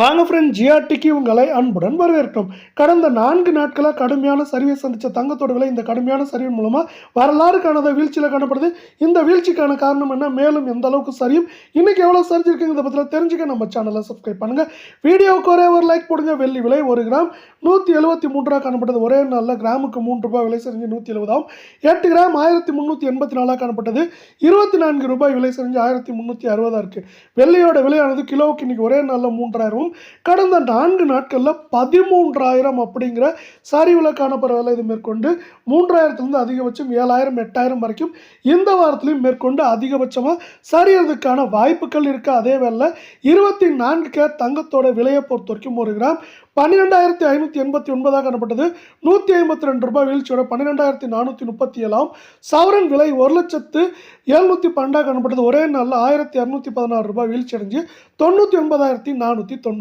வாங்க ஃப்ரெண்ட் ஜிஆர்டிக்கு உங்களை அன்புடன் வரவேற்கிறோம் கடந்த நான்கு நாட்களாக கடுமையான சரிவை சந்தித்த தங்கத்தோட விலை இந்த கடுமையான சரிவின் மூலமாக வரலாறு காணாத வீழ்ச்சியில் காணப்படுது. இந்த வீழ்ச்சிக்கான காரணம் என்ன? மேலும் எந்த அளவுக்கு சரியும்? இன்னைக்கு எவ்வளோ சரிஞ்சிருக்குங்க இதை பற்றில தெரிஞ்சுக்க நம்ம சேனலை சப்ஸ்கிரைப் பண்ணுங்கள் வீடியோவுக்கு ஒரே ஒரு லைக் போடுங்க. வெள்ளி விலை ஒரு கிராம். நூற்றி எழுபத்தி மூன்று ரூபா காணப்பட்டது. ஒரே நாளில் கிராமுக்கு மூன்று ரூபாய் விலை செஞ்சு நூற்றி எழுபதாகும் எட்டு கிராம் ஆயிரத்தி முந்நூற்றி எண்பத்தி நாலாக காணப்பட்டது. இருபத்தி நான்கு ரூபாய் விலை செஞ்சு ஆயிரத்தி முந்நூற்றி அறுபதாக இருக்குது வெள்ளியோட விலையானது கிலோவுக்கு இன்னைக்கு ஒரே நாளில் மூன்றாயிரம் மூன்றாயிரமும் கடந்த நான்கு நாட்களில் பதிமூன்றாயிரம் அப்படிங்கிற சரிவில் காணப்படுற விலை இது மேற்கொண்டு மூன்றாயிரத்துலேருந்து அதிகபட்சம் ஏழாயிரம் எட்டாயிரம் வரைக்கும் இந்த வாரத்திலையும் மேற்கொண்டு அதிகபட்சமாக சரியறதுக்கான வாய்ப்புகள் இருக்குது அதே வேளை இருபத்தி நான்கு கே தங்கத்தோட விலையை பொறுத்த வரைக்கும் ஒரு கிராம் பன்னிரெண்டாயிரத்தி ஐநூற்றி எண்பத்தி ஒன்பதாக காணப்பட்டது. நூற்றி ஐம்பத்தி ரெண்டு ரூபாய் வீழ்ச்சியோட பன்னிரெண்டாயிரத்தி நானூற்றி முப்பத்தி ஏழாம் சவரன் விலை ஒரு லட்சத்து எழுநூற்றி பன்னெண்டாக காணப்பட்டது. ஒரே நாளில் ஆயிரத்தி இரநூத்தி பதினாறு ரூபாய் வீழ்ச்சி அடைஞ்சு தொண்ணூற்றி ஒன்பதாயிரத்தி நானூற்றி தொண்ணூற்றி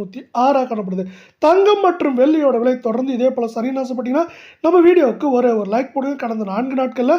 ஆறாக காணப்படுது. தங்கம் மற்றும் வெள்ளியோட விலை தொடர்ந்து இதே போல் சரின்னு ஆசைப்பட்டீங்கன்னா நம்ம வீடியோவுக்கு ஒரே ஒரு லைக் போடுங்க. கடந்த நான்கு நாட்களில்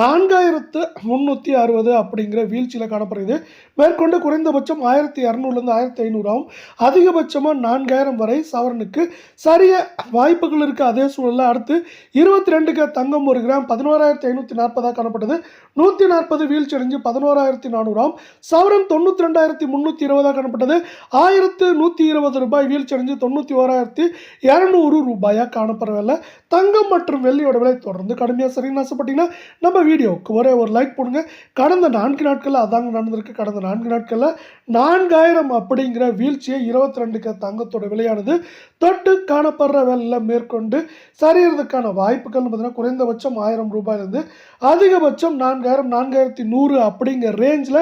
நான்காயிரத்து முந்நூற்றி அறுபது அப்படிங்கிற வீழ்ச்சியில் காணப்படுகிறது மேற்கொண்டு குறைந்தபட்சம் ஆயிரத்தி இரநூறுலேருந்து ஆயிரத்தி ஐநூறாகவும் அதிகபட்சமாக நான்காயிரம் வரை சவரனுக்கு சரிய வாய்ப்புகள் இருக்குது அதே சூழலில் அடுத்து இருபத்தி ரெண்டுக்கு தங்கம் ஒரு கிராம் பதினோராயிரத்தி ஐநூற்றி நாற்பதாக காணப்பட்டது. நூற்றி நாற்பது வீழ்ச்சி அடைஞ்சு பதினோராயிரத்தி நானூறாம் சவரன் தொண்ணூற்றி ரெண்டாயிரத்தி முந்நூற்றி இருபதாக காணப்பட்டது. ஆயிரத்து நூற்றி இருபது ரூபாய் வீழ்ச்சியடைஞ்சு தொண்ணூற்றி ஓராயிரத்தி இரநூறு ரூபாயாக காணப்படவில்லை. தங்கம் மற்றும் வெள்ளியோட விலை தொடர்ந்து கடுமையாக சரின்னு ஆசைப்பட்டீங்கன்னா நம்ம வீடியோவுக்கு ஒரே ஒரு லைக் போடுங்க. கடந்த நான்கு நாட்களில் அதாங்க நடந்திருக்கு. கடந்த நான்கு நாட்களில் நான்காயிரம் அப்படிங்கிற வீழ்ச்சியை இருபத்தி ரெண்டுக்கு தங்கத்தோட விலையானது தொட்டு காணப்படுற வேலையில் மேற்கொண்டு சரியறதுக்கான வாய்ப்புகள் பார்த்தீங்கன்னா குறைந்தபட்சம் ஆயிரம் ரூபாயிலிருந்து அதிகபட்சம் நான்காயிரம் நான்காயிரத்தி நூறு அப்படிங்கிற ரேஞ்சில்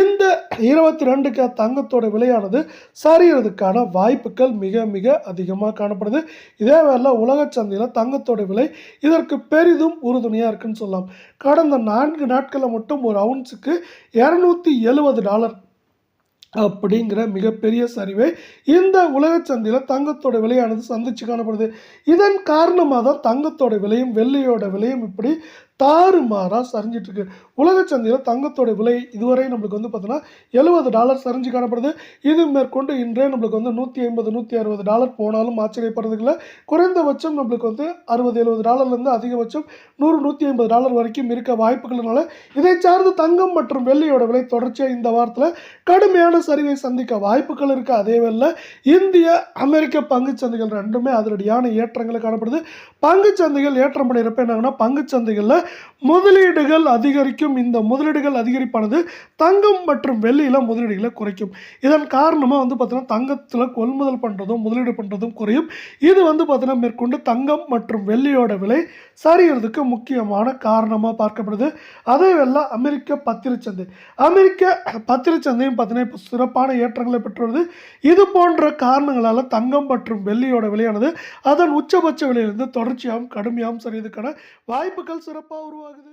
இந்த இருபத்தி ரெண்டுக்கு தங்கத்தோட விலையானது சரியறதுக்கான வாய்ப்புகள் மிக மிக அதிகமாக காணப்படுது. இதே வேலை உலக சந்தையில் தங்கத்தோட விலை இதற்கு பெரிதும் உறுதுணையாக இருக்குன்னு சொல்லலாம். கடந்த நான்கு நாட்களில் மட்டும் ஒரு அவுன்ஸுக்கு இரநூத்தி எழுபது டாலர் அப்படிங்கிற மிகப்பெரிய சரிவை இந்த உலக சந்தையில் தங்கத்தோட விலையானது சந்திச்சு காணப்படுது. இதன் காரணமாக தான் தங்கத்தோட விலையும் வெள்ளியோட விலையும் இப்படி தாறுமாறாக சரிஞ்சிட்ருக்கு. உலக சந்தையில் தங்கத்தோட விலை இதுவரை நம்மளுக்கு வந்து பார்த்தோன்னா எழுபது டாலர் சரிஞ்சு காணப்படுது. இது மேற்கொண்டு இன்றே நம்மளுக்கு வந்து நூற்றி ஐம்பது நூற்றி அறுபது டாலர் போனாலும் ஆச்சரியப்படுறதுக்குள்ள குறைந்தபட்சம் நம்மளுக்கு வந்து அறுபது எழுபது டாலர்லேருந்து அதிகபட்சம் நூறு நூற்றி ஐம்பது டாலர் வரைக்கும் இருக்க வாய்ப்புகள்னால இதை சார்ந்து தங்கம் மற்றும் வெள்ளியோட விலை தொடர்ச்சியாக இந்த வாரத்தில் கடுமையான சரிவை சந்திக்க வாய்ப்புகள் இருக்குது அதே வேளை இந்திய அமெரிக்க பங்குச் சந்தைகள் ரெண்டுமே அதிரடியான ஏற்றங்களை காணப்படுது. பங்குச் சந்தைகள் ஏற்றம் பண்ணியிருப்ப என்னங்கன்னா பங்குச் சந்தைகளில் முதலீடுகள் அதிகரிக்கும். இந்த முதலீடுகள் அதிகரிப்பானது தங்கம் மற்றும் வெள்ளியில் முதலீடுகளை குறைக்கும். இதன் காரணமாக வந்து பார்த்தீங்கன்னா தங்கத்தில் கொள்முதல் பண்ணுறதும் முதலீடு பண்ணுறதும் குறையும். இது வந்து பார்த்தீங்கன்னா மேற்கொண்டு தங்கம் மற்றும் வெள்ளியோட விலை சரியறதுக்கு முக்கியமான காரணமாக பார்க்கப்படுது. அதே அமெரிக்க பத்திரச்சந்தை. அமெரிக்க பத்திரச்சந்தையும் பார்த்தீங்கன்னா இப்போ சிறப்பான ஏற்றங்களை பெற்றுள்ளது. இது போன்ற காரணங்களால் தங்கம் மற்றும் வெள்ளியோட விலையானது அதன் உச்சபட்ச விலையிலிருந்து தொடர்ச்சியாகவும் கடுமையாகவும் சரியதுக்கான வாய்ப்புகள் சிறப்பாக எப்போ உருவாகுது.